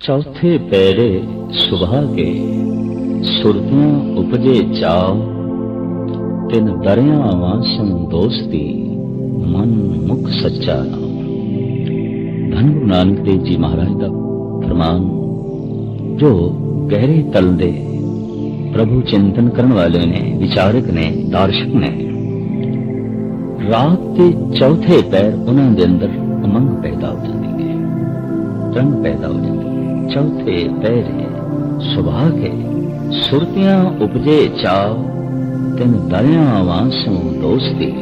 ਚੌਥੇ ਪੈਰੇ ਸੁਭਾ ਕੇ ਸੁਰਤੀਆਂ ਉਪਜੇ ਚਾਉ ਤਿਨ ਦਰਿਆਵਾਂ ਸੰ ਦੋਸਤੀ ਮਨ ਮੁਖ ਸੱਚਾ ਨਾਮ ਧੰਨ ਗੁਰੂ ਨਾਨਕ ਦੇਵ ਜੀ ਮਹਾਰਾਜ ਦਾ ਫਰਮਾਨ ਜੋ ਗਹਿਰੇ ਤਲ ਦੇ ਪ੍ਰਭੂ ਚਿੰਤਨ ਕਰਨ ਵਾਲੇ ਨੇ ਵਿਚਾਰਕ ਨੇ ਦਾਰਸ਼ਕ ਨੇ ਰਾਤ ਦੇ ਚੌਥੇ ਪੈਰ ਉਹਨਾਂ ਦੇ ਅੰਦਰ ਉਮੰਗ ਪੈਦਾ ਹੋ ਜਾਂਦੀ ਹੈ ਰੰਗ ਪੈਦਾ ਹੋ ਜਾਂਦੀ ਹੈ। ਚੌਥੇ ਪੈਰੇ ਸੁਭਾ ਕੇ ਸੁਰਤੀਆਂ ਉਪਜੇ ਚਾਉ, ਤਿਨ ਦਰਿਆ ਵਾਂਸੋਂ ਦੋਸਤੀ,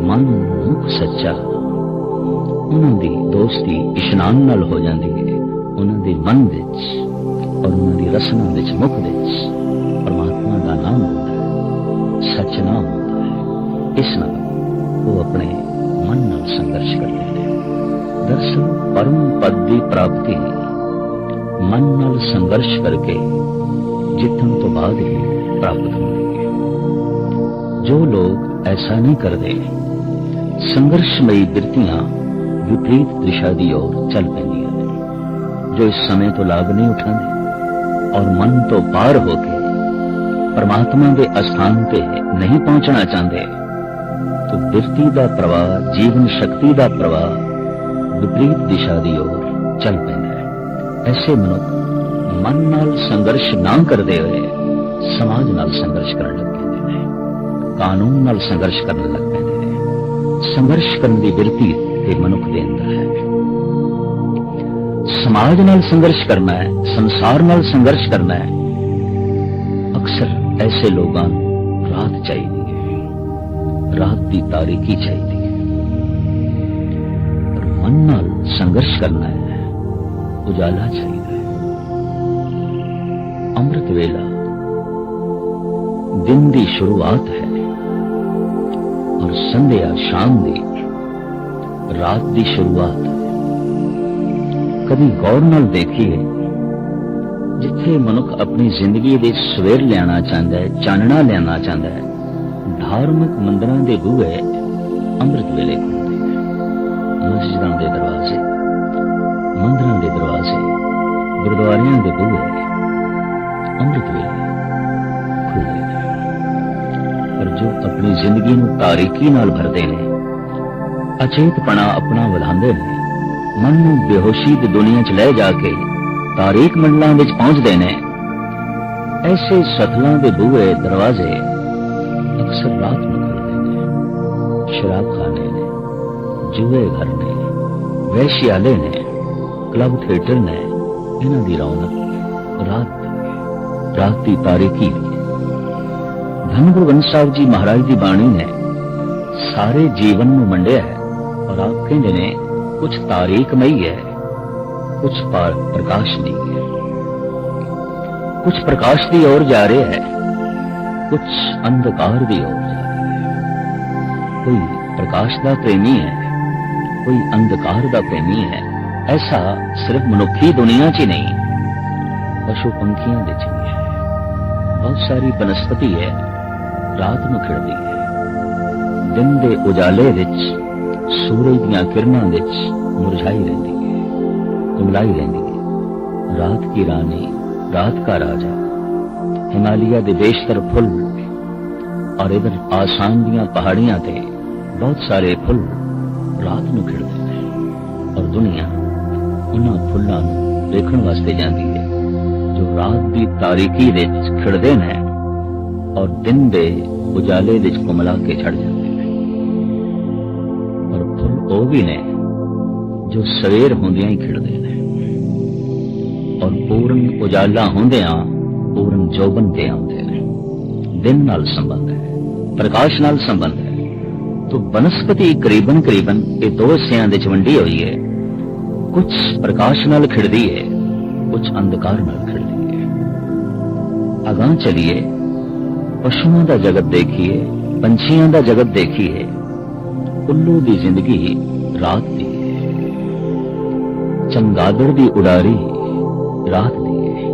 ਮਨ ਮੁਖ ਸੱਚਾ। ਉਹਨਾਂ ਦੀ ਦੋਸਤੀ ਇਸ਼ਨਾਨ ਨਾਲ ਹੋ ਜਾਂਦੀ ਹੈ, ਉਹਨਾਂ ਦੇ ਮਨ ਵਿੱਚ ਔਰ ਉਹਨਾਂ ਦੀ ਰਸਨਾ ਵਿੱਚ ਮੁਖ ਵਿੱਚ ਪਰਮਾਤਮਾ ਦਾ ਨਾਮ ਹੁੰਦਾ ਹੈ, ਸੱਚ ਨਾਮ ਹੁੰਦਾ ਹੈ। ਇਸ ਨਾਲ ਉਹ ਆਪਣੇ ਮਨ ਨਾਲ ਸੰਘਰਸ਼ ਕਰਦੇ ਨੇ। ਦਰਸਲ ਪਰਮ ਪਦ ਦੀ ਪ੍ਰਾਪਤੀ ਮਨ ਨਾਲ ਸੰਘਰਸ਼ ਕਰਕੇ ਜਿੱਤਣ ਤੋਂ ਬਾਅਦ ਹੀ ਪ੍ਰਾਪਤ ਹੁੰਦੀ ਹੈ ਜੋ ਲੋਕ ਐਸਾ ਨਹੀਂ ਕਰਦੇ ਸੰਘਰਸ਼ਮਈ ਬਿਰਤੀਆਂ ਵਿਪਰੀਤ ਦਿਸ਼ਾ ਦੀ ओर ਚੱਲ ਪੈਂਦੀਆਂ ਨੇ ਜੋ ਇਸ ਸਮੇਂ ਤੋਂ ਲਾਭ ਨਹੀਂ ਉਠਾਉਂਦੇ ਔਰ ਮਨ ਤੋਂ ਪਾਰ ਹੋ ਕੇ ਪਰਮਾਤਮਾ ਦੇ ਅਸਥਾਨ ਤੇ ਨਹੀਂ ਪਹੁੰਚਣਾ ਚਾਹੁੰਦੇ ਤੋ ਬਿਰਤੀ ਦਾ ਪ੍ਰਵਾਹ ਜੀਵਨ ਸ਼ਕਤੀ ਦਾ ਪ੍ਰਵਾਹ ਵਿਪਰੀਤ ਦਿਸ਼ਾ ਦੀ ओर ਚੱਲ ਪੈਂਦਾ ਹੈ ਐਸੇ ਮਨੁੱਖ ਮਨ ਨਾਲ ਸੰਘਰਸ਼ ਨਾ ਕਰਦੇ ਹੋਏ ਸਮਾਜ ਨਾਲ ਸੰਘਰਸ਼ ਕਰਨ ਲੱਗ ਪੈਂਦੇ ਨੇ ਕਾਨੂੰਨ ਨਾਲ ਸੰਘਰਸ਼ ਕਰਨ ਲੱਗ ਪੈਂਦੇ ਨੇ ਸੰਘਰਸ਼ ਕਰਨ ਦੀ ਬਿਰਤੀ ਤੇ ਮਨੁੱਖ ਦੇ ਅੰਦਰ ਹੈ ਸਮਾਜ ਨਾਲ ਸੰਘਰਸ਼ ਕਰਨਾ ਹੈ ਸੰਸਾਰ ਨਾਲ ਸੰਘਰਸ਼ ਕਰਨਾ ਹੈ ਅਕਸਰ ਐਸੇ ਲੋਕਾਂ ਨੂੰ ਰਾਤ ਚਾਹੀਦੀ ਹੈ ਰਾਤ ਦੀ ਤਾਰੀਕੀ ਚਾਹੀਦੀ ਹੈ ਪਰ ਮਨ ਨਾਲ ਸੰਘਰਸ਼ ਕਰਨਾ ਹੈ ਉਜਾਲਾ ਚਾਹੀਦਾ ਹੈ। ਅੰਮ੍ਰਿਤ ਵੇਲਾ ਦਿਨ ਦੀ ਸ਼ੁਰੂਆਤ ਹੈ ਔਰ ਸੰਧਿਆ ਸ਼ਾਮ ਦੀ ਰਾਤ ਦੀ ਸ਼ੁਰੂਆਤ ਹੈ। ਕਦੀ ਗੌਰ ਨਾਲ ਦੇਖੀਏ, ਜਿੱਥੇ ਮਨੁੱਖ ਆਪਣੀ ਜ਼ਿੰਦਗੀ ਦੇ ਸਵੇਰ ਲਿਆਣਾ ਚਾਹੁੰਦਾ ਹੈ, ਚਾਨਣਾ ਲਿਆਣਾ ਚਾਹੁੰਦਾ ਹੈ, ਧਾਰਮਿਕ ਮੰਦਰਾਂ ਦੇ ਬੂਹੇ ਅੰਮ੍ਰਿਤ ਵੇਲੇ ਖੁੱਲ੍ਹਦੇ ਨੇ, ਮਸਜਿਦਾਂ ਦੇ ਗੁਰਦੁਆਰਿਆਂ ਦੇ ਬੂਹੇ ਅੰਮ੍ਰਿਤ ਵੇਲੇ ਖੁੱਲ੍ਹਦੇ ਨੇ। ਪਰ ਜੋ ਆਪਣੀ ਜ਼ਿੰਦਗੀ ਨੂੰ ਤਾਰੀਕੀ ਨਾਲ ਭਰਦੇ ਨੇ, ਅਚੇਤਪਣਾ ਆਪਣਾ ਵਧਾਉਂਦੇ ਨੇ, ਮਨ ਨੂੰ ਬੇਹੋਸ਼ੀ ਦੀ ਦੁਨੀਆ 'ਚ ਲੈ ਜਾ ਕੇ ਤਾਰੀਕ ਮੰਡਲਾਂ ਵਿੱਚ ਪਹੁੰਚਦੇ ਨੇ, ਐਸੇ ਸਤਲਾਂ ਦੇ ਬੂਹੇ ਦਰਵਾਜ਼ੇ ਅਕਸਰ ਰਾਤ ਨੂੰ ਖੁੱਲ੍ਹਦੇ ਨੇ, ਸ਼ਰਾਬ ਖਾਨੇ ਨੇ, ਜੂਏ ਘਰ ਨੇ ਵੈਸ਼ਿਆਲੇ ਨੇ, ਕਲੱਬ ਥੀਏਟਰ ਨੇ ਇਹਨਾਂ ਦੀ ਰੌਣਕ ਰਾਤ ਦੀ ਹੈ, ਰਾਤ ਦੀ ਤਾਰੀਕੀ ਦੀ ਹੈ। ਧੰਨ ਗੁਰੂ ਗ੍ਰੰਥ ਸਾਹਿਬ ਜੀ ਮਹਾਰਾਜ ਦੀ ਬਾਣੀ ਨੇ ਸਾਰੇ ਜੀਵਨ ਨੂੰ ਮੰਡਿਆ ਹੈ ਔਰ ਆਪ ਕਹਿੰਦੇ ਨੇ ਕੁਝ ਤਾਰੀਕਮਈ ਹੈ ਕੁਝ ਪਰ ਪ੍ਰਕਾਸ਼ ਦੀ ਹੈ ਕੁਝ ਪ੍ਰਕਾਸ਼ ਦੀ ओर ਜਾ ਰਿਹਾ ਹੈ ਕੁਝ ਅੰਧਕਾਰ ਦੀ ओर ਜਾ ਰਿਹਾ ਹੈ ਕੋਈ ਪ੍ਰਕਾਸ਼ ਦਾ ਪ੍ਰੇਮੀ ਹੈ ਕੋਈ ਅੰਧਕਾਰ ਦਾ ਪ੍ਰੇਮੀ ਹੈ ਐਸਾ ਸਿਰਫ ਮਨੁੱਖੀ ਦੁਨੀਆ 'ਚ ਹੀ ਨਹੀਂ ਪਸ਼ੂ ਪੰਖੀਆਂ ਵਿੱਚ ਵੀ ਹੈ ਬਹੁਤ ਸਾਰੀ ਬਨਸਪਤੀ ਹੈ ਰਾਤ ਨੂੰ ਖਿੜਦੀ ਹੈ ਦਿਨ ਦੇ ਉਜਾਲੇ ਵਿੱਚ ਸੂਰਜ ਦੀਆਂ ਕਿਰਨਾਂ ਵਿੱਚ ਮੁਰਝਾਈ ਰਹਿੰਦੀ ਹੈ ਕੁਮਲਾਈ ਰਹਿੰਦੀ ਹੈ ਰਾਤ ਕੀ ਰਾਣੀ ਰਾਤ का ਰਾਜਾ ਹਿਮਾਲਿਆ ਦੇ ਬੇਸ਼ਤਰ ਫੁੱਲ ਔਰ ਇਧਰ ਆਸਾਮ ਦੀਆਂ ਪਹਾੜੀਆਂ ਤੇ ਬਹੁਤ ਸਾਰੇ ਫੁੱਲ ਰਾਤ ਨੂੰ ਖਿੜਦੇ ਨੇ ਔਰ ਦੁਨੀਆ ਉਹਨਾਂ ਫੁੱਲਾਂ ਨੂੰ ਦੇਖਣ ਵਾਸਤੇ ਜਾਂਦੀ ਹੈ, ਜੋ ਰਾਤ ਦੀ ਤਾਰੀਕੀ ਵਿੱਚ ਖਿੜਦੇ ਨੇ ਔਰ ਦਿਨ ਦੇ ਉਜਾਲੇ ਵਿੱਚ ਕੁਮਲਾ ਕੇ ਛੜ ਜਾਂਦੇ ਨੇ। ਔਰ ਫੁੱਲ ਉਹ ਵੀ ਨੇ ਜੋ ਸਵੇਰ ਹੁੰਦਿਆਂ ਹੀ ਖਿੜਦੇ ਨੇ ਔਰ ਪੂਰਨ ਉਜਾਲਾ ਹੁੰਦਿਆਂ, ਪੂਰਨ ਜੋਬਨ ਤੇ ਆਉਂਦੇ ਨੇ। ਦਿਨ ਨਾਲ ਸੰਬੰਧ ਹੈ, ਪ੍ਰਕਾਸ਼ ਨਾਲ ਸੰਬੰਧ ਹੈ। ਤੋ ਬਨਸਪਤੀ ਕਰੀਬਨ ਕਰੀਬਨ ਇਹ ਦੋ ਹਿੱਸਿਆਂ ਦੇ ਚ ਵੰਡੀ ਹੋਈ ਹੈ। ਕੁਝ ਪ੍ਰਕਾਸ਼ ਨਾਲ ਖਿੜਦੀ ਹੈ ਕੁਝ ਅੰਧਕਾਰ ਨਾਲ ਖਿੜਦੀ ਹੈ ਅਗਾਂ ਚਲੀਏ ਪਸ਼ੂਆਂ ਦਾ ਜਗਤ ਦੇਖੀਏ ਪੰਛੀਆਂ ਦਾ ਜਗਤ ਦੇਖੀਏ ਉੱਲੂ ਦੀ ਜ਼ਿੰਦਗੀ ਰਾਤ ਦੀ ਹੈ ਚੰਗਾਦੜ ਦੀ ਉਡਾਰੀ ਰਾਤ ਦੀ ਹੈ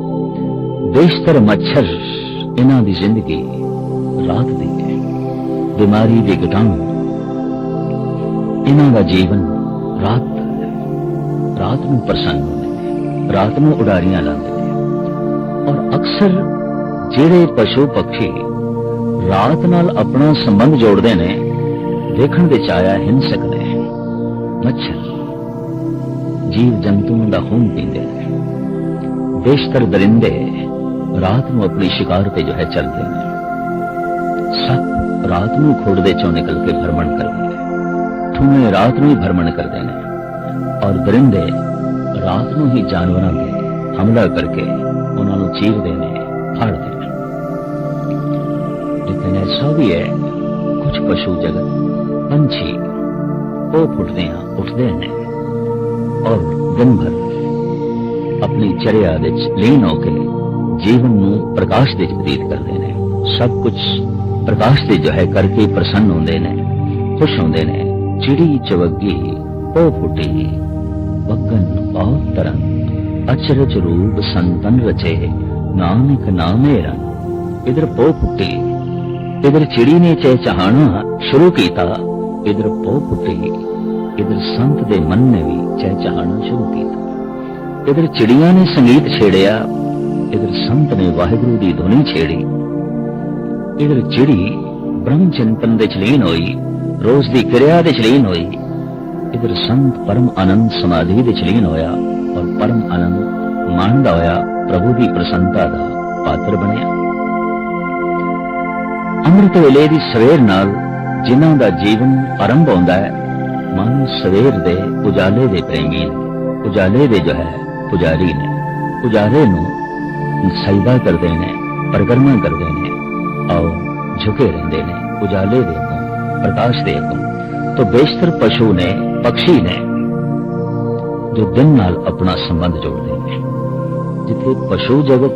ਬੇਸ਼ਤਰ ਮੱਛਰ ਇਹਨਾਂ ਦੀ ਜ਼ਿੰਦਗੀ ਰਾਤ ਦੀ ਹੈ ਬਿਮਾਰੀ ਦੇ ਘਟਾਉਣ ਇਹਨਾਂ ਦਾ ਜੀਵਨ ਰਾਤ ਰਾਤ ਨੂੰ ਪ੍ਰਸੰਨ ਹੁੰਦੇ ਰਾਤ ਨੂੰ ਉਡਾਰੀਆਂ ਲਾਉਂਦੇ ਔਰ ਅਕਸਰ ਜਿਹੜੇ ਪਸ਼ੂ ਪੱਖੀ ਰਾਤ ਨਾਲ ਆਪਣਾ ਸੰਬੰਧ ਜੋੜਦੇ ਨੇ, ਦੇਖਣ ਦੇ ਚਾਇਆ ਹਿੰਸਕ ਨੇ। ਮੱਛਰ ਜੀਵ ਜੰਤੂਆਂ ਦਾ ਖੂਨ ਪੀਂਦੇ ਨੇ। ਬੇਸ਼ਤਰ ਦਰਿੰਦੇ ਰਾਤ ਨੂੰ ਆਪਣੀ ਸ਼ਿਕਾਰ ਤੇ ਜੋ ਹੈ ਚੱਲਦੇ ਨੇ। ਸੱਪ ਰਾਤ ਨੂੰ ਖੋੜ ਦੇ ਚੋਂ ਨਿਕਲ ਕੇ ਭਰਮਣ ਕਰਦੇ ਨੇ। ਠੂਣੇ ਰਾਤ ਨੂੰ ਹੀ ਭਰਮਣ ਕਰਦੇ ਨੇ। ਔਰ ਦਰਿੰਦੇ ਰਾਤ ਨੂੰ ਹੀ ਜਾਨਵਰਾਂ ਤੇ ਹਮਲਾ ਕਰਕੇ ਉਹਨਾਂ ਨੂੰ ਚੀਰਦੇ ਨੇ ਫਾੜਦੇ ਨੇ ਲੇਕਿਨ ਐਸਾ ਵੀ ਹੈ, ਕੁਝ ਪਸ਼ੂ ਜਗਤ ਪੰਛੀ ਉਹ ਫੁੱਟਦੇ ਆ ਉੱਠਦੇ ਨੇ ਔਰ ਦਿਨ ਭਰ ਆਪਣੀ ਚਰਿਆ ਵਿੱਚ ਲੀਨ ਹੋ ਕੇ ਜੀਵਨ ਨੂੰ ਪ੍ਰਕਾਸ਼ ਦੇ ਵਿੱਚ ਬਤੀਤ ਕਰਦੇ ਨੇ। ਸਭ ਕੁਝ ਪ੍ਰਕਾਸ਼ ਦੇ ਜੋ ਹੈ ਕਰਕੇ ਪ੍ਰਸੰਨ ਹੁੰਦੇ ਨੇ, ਖੁਸ਼ ਹੁੰਦੇ ਨੇ, ਚਿੜੀ ਚਵੱਗੀ, ਉਹ ਫੁੱਟੀ ਵਕਨ ਬਹੁਤ ਤਰਨ ਅਚਰਜ ਰੂਪ ਸੰਤਨ ਰਚੇ ਨਾਨਕ ਨਾਮੇ ਰਨ ਇਧਰ ਪੋ ਫੁੱਟੀ ਇਧਰ ਚਿੜੀ ਨੇ ਚੇ ਚਾਹਣਾ ਸ਼ੁਰੂ ਕੀਤਾ ਇਧਰ ਪੋ ਫੁੱਟੀ ਇਧਰ ਸੰਤ ਦੇ ਮਨ ਨੇ ਵੀ ਚੇ ਚਾਹਣਾ ਸ਼ੁਰੂ ਕੀਤਾ ਇਧਰ ਚਿੜੀਆਂ ਨੇ ਸੰਗੀਤ ਛੇੜਿਆ ਇਧਰ ਸੰਤ ਨੇ ਵਾਹਿਗੁਰੂ ਦੀ ਧੁਨੀ ਛੇੜੀ ਇਧਰ ਚਿੜੀ ਬ੍ਰਹਮ ਚਿੰਤਨ ਦੇ ਚਲੀਨ ਹੋਈ ਰੋਜ਼ ਦੀ ਕਿਰਿਆ ਦੇ ਚਲੀਨ ਹੋਈ ਇਧਰ ਸੰਤ ਪਰਮ ਆਨੰਦ ਸਮਾਧੀ ਦੇ ਚਲੀਨ ਹੋਇਆ ਔਰ ਪਰਮ ਆਨੰਦ ਮਾਣਦਾ ਹੋਇਆ ਪ੍ਰਭੂ ਦੀ ਪ੍ਰਸੰਨਤਾ ਦਾ ਪਾਤਰ ਬਣਿਆ ਅੰਮ੍ਰਿਤ ਵੇਲੇ ਦੀ ਸਵੇਰ ਨਾਲ ਜਿਨ੍ਹਾਂ ਦਾ ਜੀਵਨ ਆਰੰਭ ਹੁੰਦਾ ਹੈ ਮਨ ਸਵੇਰ ਦੇ ਉਜਾਲੇ ਦੇ ਪ੍ਰੇਮੀ ਨੇ ਉਜਾਲੇ ਦੇ ਜੋ ਹੈ ਪੁਜਾਰੀ ਨੇ ਪੁਜਾਰੇ ਨੂੰ ਸਜਦਾ ਕਰਦੇ ਨੇ ਪ੍ਰਗਰਮਾ ਕਰਦੇ ਨੇ ਆਓ ਝੁਕੇ ਰਹਿੰਦੇ ਨੇ ਉਜਾਲੇ ਦੇ ਅੱਗੋਂ ਪ੍ਰਕਾਸ਼ ਦੇ ਅੱਗੋਂ ਤੋਂ ਬੇਸ਼ਤਰ ਪਸ਼ੂ ਨੇ ਪੰਛੀ ਨੇ ਜੋ ਦਿਨ ਨਾਲ ਆਪਣਾ ਸੰਬੰਧ ਜੋੜਦੇ ਨੇ। ਜਿੱਥੇ ਪਸ਼ੂ ਜਗਤ,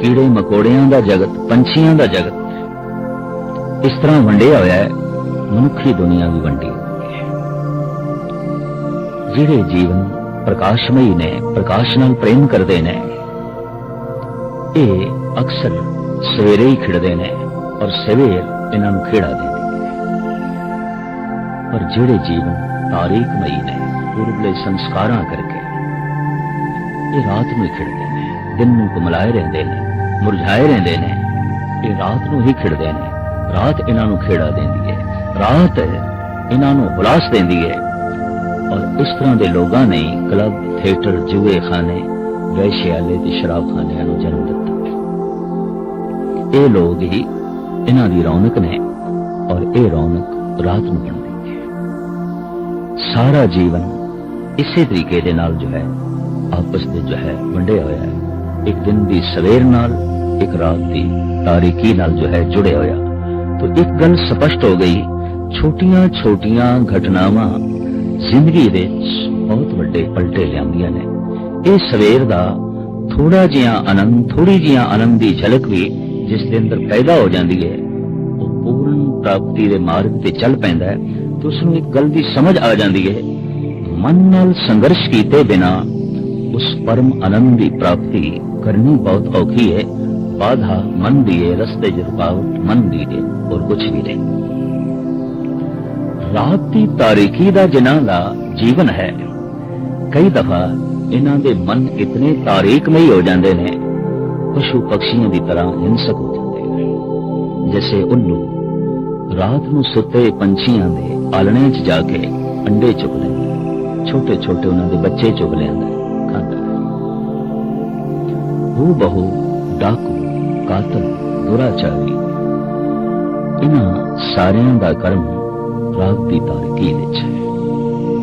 ਕੀੜੇ ਮਕੌੜਿਆਂ ਦਾ ਜਗਤ, ਪੰਛੀਆਂ ਦਾ ਜਗਤ, ਇਸ ਤਰ੍ਹਾਂ ਵੰਡਿਆ ਹੋਇਆ ਹੈ, ਮਨੁੱਖੀ ਦੁਨੀਆ ਵੀ ਵੰਡੀ ਹੋਈ ਹੈ। ਜਿਹੜੇ ਜੀਵਨ ਪ੍ਰਕਾਸ਼ਮਈ ਨੇ, ਪ੍ਰਕਾਸ਼ ਨਾਲ ਪ੍ਰੇਮ ਕਰਦੇ ਨੇ, ਇਹ ਅਕਸਰ ਸਵੇਰੇ ਹੀ ਖਿੜਦੇ ਨੇ ਔਰ ਸਵੇਰ ਇਹਨਾਂ ਨੂੰ ਖੇੜਾ ਦਿੰਦੀ ਪਰ ਜਿਹੜੇ ਜੀਵਨ ਤਾਰੀਖਮਈ ਨੇ ਪੂਰਬਲੇ ਸੰਸਕਾਰਾਂ ਕਰਕੇ ਇਹ ਰਾਤ ਨੂੰ ਹੀ ਖਿੜਦੇ ਨੇ, ਦਿਨ ਨੂੰ ਕੁਮਲਾਏ ਰਹਿੰਦੇ ਨੇ, ਮੁਰਝਾਏ ਰਹਿੰਦੇ ਨੇ, ਇਹ ਰਾਤ ਨੂੰ ਹੀ ਖਿੜਦੇ ਨੇ। ਰਾਤ ਇਹਨਾਂ ਨੂੰ ਖੇੜਾ ਦਿੰਦੀ ਹੈ ਰਾਤ ਇਹਨਾਂ ਨੂੰ ਹੁਲਾਸ ਦਿੰਦੀ ਹੈ ਔਰ ਇਸ ਤਰ੍ਹਾਂ ਦੇ ਲੋਕਾਂ ਨੇ ਕਲੱਬ, ਥੀਏਟਰ ਜੂਏ ਖਾਨੇ ਵੈਸ਼ਿਆਲੇ ਤੇ ਸ਼ਰਾਬਖਾਨਿਆਂ ਨੂੰ ਜਨਮ ਦਿੱਤਾ। ਇਹ ਲੋਕ ਹੀ ਇਹਨਾਂ ਦੀ ਰੌਣਕ ਨੇ, ਔਰ ਇਹ ਰੌਣਕ ਰਾਤ ਨੂੰ। ਸਾਰਾ ਜੀਵਨ ਇਸੇ ਤਰੀਕੇ ਦੇ ਨਾਲ ਜੋ ਹੈ, ਆਪਸ ਦੇ ਜੋ ਹੈ ਵੰਡਿਆ ਹੋਇਆ ਹੈ। ਇੱਕ ਦਿਨ ਦੀ ਸਵੇਰ ਨਾਲ, ਇੱਕ ਰਾਤ ਦੀ ਤਾਰੀਕੀ ਨਾਲ ਜੋ ਹੈ ਜੁੜਿਆ ਹੋਇਆ। ਤਾਂ ਇੱਕ ਗੱਲ ਸਪਸ਼ਟ ਹੋ ਗਈ ਛੋਟੀਆਂ ਛੋਟੀਆਂ ਘਟਨਾਵਾਂ ਜ਼ਿੰਦਗੀ ਵਿੱਚ ਬਹੁਤ ਵੱਡੇ ਪਲਟੇ ਲਿਆਉਂਦੀਆਂ ਨੇ। ਇਹ ਸਵੇਰ ਦਾ ਥੋੜਾ ਜਿਹਾ ਆਨੰਦ ਥੋੜੀ ਜਿਹਾ ਆਨੰਦ ਦੀ ਝਲਕ ਵੀ ਜਿਸ ਦੇ ਅੰਦਰ ਪੈਦਾ ਹੋ ਜਾਂਦੀ ਹੈ, ਉਹ ਪੂਰਨ ਪ੍ਰਾਪਤੀ ਦੇ ਮਾਰਗ ਤੇ ਚੱਲ ਪੈਂਦਾ ਹੈ। ਤੇ ਉਸ ਨੂੰ ਇੱਕ ਗੱਲ ਦੀ ਸਮਝ ਆ ਜਾਂਦੀ ਹੈ। ਮਨ ਨਾਲ ਸੰਘਰਸ਼ ਕੀਤੇ ਬਿਨਾ ਉਸ ਪਰਮ ਆਨੰਦ ਦੀ ਪ੍ਰਾਪਤੀ ਕਰਨੀ ਬਹੁਤ ਔਖੀ ਹੈ। ਬਾਧਾ ਮਨ ਦੀ ਹੈ ਰਸਤੇ 'ਚ ਰੁਕਾਵਟ ਮਨ ਦੀ ਹੈ ਹੋਰ ਕੁਝ ਵੀ ਨਹੀਂ। ਰਾਤ ਦੀ ਤਾਰੀਕੀ ਦਾ ਜਿਨ੍ਹਾਂ ਦਾ ਜੀਵਨ ਹੈ। ਕਈ ਦਫਾ ਇਹਨਾਂ ਦੇ ਮਨ ਇਤਨੇ ਤਾਰੀਕਮਈ ਹੋ ਜਾਂਦੇ ਨੇ, ਪਸ਼ੂ ਪਕਸ਼ੀਆਂ ਦੀ ਤਰ੍ਹਾਂ ਹਿੰਸਕ ਹੋ ਜਾਂਦੇ ਨੇ। ਜਿਵੇਂ ਉੱਲੂ ਰਾਤ ਨੂੰ ਸੁੱਤੇ ਪੰਛੀਆਂ ਦੇ ਆਲਣੇ 'ਚ ਜਾ ਕੇ ਅੰਡੇ ਚੁਗ ਲੈਂਦਾ ਛੋਟੇ ਛੋਟੇ ਉਹਨਾਂ ਦੇ ਬੱਚੇ ਚੁਗ ਲੈਂਦਾ ਖਾਂਦਾ ਉਹ ਬਹੁ ਡਾਕੂ, ਕਾਤਲ, ਦੁਰਾਚਾਰੀ। ਇਹਨਾਂ ਸਾਰਿਆਂ ਦਾ ਕਰਮ ਰਾਤ ਦੀ ਤਾਰੀਕੀ ਵਿੱਚ ਹੈ।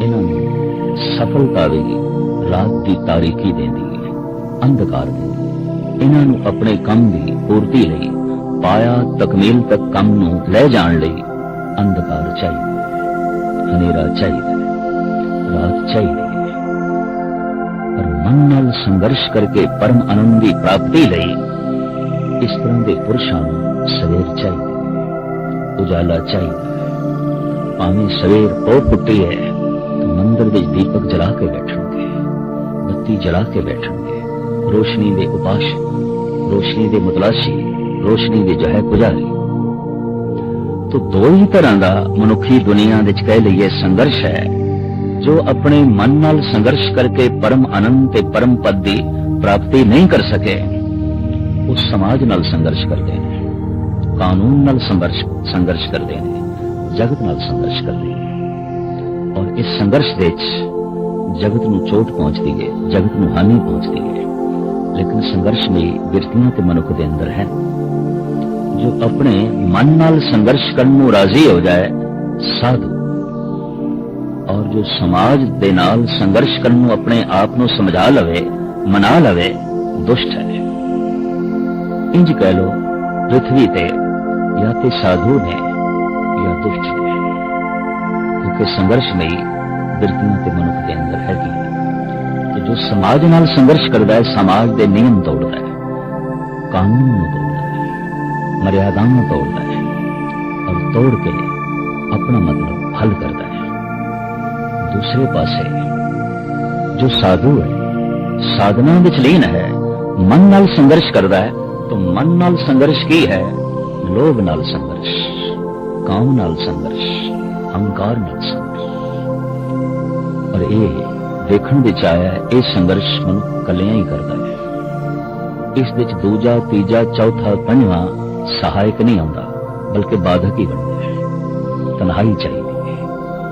ਇਹਨਾਂ ਨੂੰ ਸਫਲਤਾ ਵੀ ਰਾਤ ਦੀ ਤਾਰੀਕੀ ਦਿੰਦੀ ਹੈ, ਅੰਧਕਾਰ ਦਿੰਦੀ ਹੈ। ਇਹਨਾਂ ਨੂੰ ਆਪਣੇ ਕੰਮ ਦੀ ਪੂਰਤੀ ਲਈ ਪਾਇਆ ਤਕਮੀਲ ਤੱਕ ਕੰਮ ਨੂੰ ਲੈ ਜਾਣ ਲਈ ਅੰਧਕਾਰ ਚਾਹੀਦਾ ਹਨੇਰਾ ਚਾਹੀਦਾ ਰਾਤ ਚਾਹੀਦੀ ਹੈ ਪਰ ਮਨ ਨਾਲ ਸੰਘਰਸ਼ ਕਰਕੇ ਪਰਮ ਆਨੰਦ ਦੀ ਪ੍ਰਾਪਤੀ ਲਈ ਇਸ ਤਰ੍ਹਾਂ ਦੇ ਪੁਰਸ਼ਾਂ ਨੂੰ ਸਵੇਰ ਚਾਹੀਦੀ ਉਜਾਲਾ ਚਾਹੀਦਾ ਭਾਵੇਂ ਸਵੇਰ ਪੋ ਪੁੱਟੀ ਹੈ ਤਾਂ ਮੰਦਰ ਵਿੱਚ ਦੀਪਕ ਜਲਾ ਕੇ ਬੈਠਣਗੇ ਬੱਤੀ ਜਲਾ ਕੇ ਬੈਠਣਗੇ ਰੋਸ਼ਨੀ ਦੇ ਉਪਾਸ਼ ਰੋਸ਼ਨੀ ਦੇ ਮਤਲਾਸ਼ੀ ਰੋਸ਼ਨੀ ਦੇ ਜੋ ਪੁਜਾਰੀ ਤੋ ਦੋ ਹੀ ਤਰ੍ਹਾਂ ਦਾ ਮਨੁੱਖੀ ਦੁਨੀਆ ਵਿੱਚ ਕਹਿ ਲਈਏ ਸੰਘਰਸ਼ ਹੈ, ਜੋ ਆਪਣੇ ਮਨ ਨਾਲ ਸੰਘਰਸ਼ ਕਰਕੇ ਪਰਮ ਆਨੰਦ ਤੇ ਪਰਮ ਪਦ ਦੀ ਪ੍ਰਾਪਤੀ ਨਹੀਂ ਕਰ ਸਕੇ, ਉਹ ਸਮਾਜ ਨਾਲ ਸੰਘਰਸ਼ ਕਰਦੇ ਨੇ, ਕਾਨੂੰਨ ਨਾਲ ਸੰਘਰਸ਼ ਸੰਘਰਸ਼ ਕਰਦੇ ਨੇ, ਜਗਤ ਨਾਲ ਸੰਘਰਸ਼ ਕਰਦੇ ਨੇ। ਔਰ ਇਸ ਸੰਘਰਸ਼ ਵਿੱਚ ਜਗਤ ਨੂੰ ਚੋਟ ਪਹੁੰਚਦੀ ਹੈ ਜਗਤ ਨੂੰ ਹਾਨੀ ਪਹੁੰਚਦੀ ਹੈ ਲੇਕਿਨ ਸੰਘਰਸ਼ ਵੀ ਵਿਰਤੀਆਂ ਤੇ ਮਨੁੱਖ ਦੇ ਅੰਦਰ ਹੈ। ਜੋ ਆਪਣੇ ਮਨ ਨਾਲ ਸੰਘਰਸ਼ ਕਰਨ ਨੂੰ ਰਾਜ਼ੀ ਹੋ ਜਾਏ, ਸਾਧੂ। ਔਰ ਜੋ ਸਮਾਜ ਦੇ ਨਾਲ ਸੰਘਰਸ਼ ਕਰਨ ਨੂੰ ਆਪਣੇ ਆਪ ਨੂੰ ਸਮਝਾ ਲਵੇ, ਮਨਾ ਲਵੇ, ਦੁਸ਼ਟ ਹੈ। ਇੰਜ ਕਹਿ ਲੋ ਪ੍ਰithvi ਤੇ ਜਾਂ ਤੇ ਸਾਧੂ ਨੇ ਜਾਂ ਦੁਸ਼ਟ ਨੇ, ਕਿਉਂਕਿ ਸੰਘਰਸ਼ ਨਹੀਂ ਬਿਰਤੀਆਂ ਤੇ ਮਨੁੱਖ ਦੇ ਅੰਦਰ ਹੈਗੀ ਹੈ। ਜੋ ਸਮਾਜ ਨਾਲ ਸੰਘਰਸ਼ ਕਰਦਾ ਹੈ, ਸਮਾਜ ਦੇ ਨਿਯਮ ਤੋੜਦਾ ਹੈ, ਕਾਨੂੰਨ ਨੂੰ ਤੋੜਦਾ ਹੈ ਮਰਿਆਦਾਵਾਂ ਨੂੰ ਤੋੜਦਾ ਹੈ ਔਰ ਤੋੜ ਕੇ ਆਪਣਾ ਮਤਲਬ ਹੱਲ ਕਰਦਾ ਹੈ। ਦੂਸਰੇ ਪਾਸੇ, ਜੋ ਸਾਧੂ ਹੈ, ਸਾਧਨਾ ਵਿੱਚ ਲੀਨ ਹੈ, ਮਨ ਨਾਲ ਸੰਘਰਸ਼ ਕਰਦਾ ਹੈ, ਤਾਂ ਮਨ ਨਾਲ ਸੰਘਰਸ਼ ਕੀ ਹੈ? ਲੋਭ ਨਾਲ ਸੰਘਰਸ਼, ਕਾਮ ਨਾਲ ਸੰਘਰਸ਼, ਹੰਕਾਰ ਨਾਲ ਸੰਘਰਸ਼। ਪਰ ਇਹ ਦੇਖਣ ਵਿੱਚ ਆਇਆ ਇਹ ਸੰਘਰਸ਼ ਮਨੁੱਖ ਕੱਲਿਆਂ ਹੀ ਕਰਦਾ ਹੈ। ਇਸ ਵਿੱਚ ਦੂਜਾ, ਤੀਜਾ, ਚੌਥਾ, ਪੰਜਵਾਂ ਸਹਾਇਕ ਨਹੀਂ ਆਉਂਦਾ, ਬਲਕਿ ਬਾਧਕ ਹੀ ਬਣਦਾ ਹੈ। ਤਨਹਾਈ ਚਾਹੀਦੀ ਹੈ,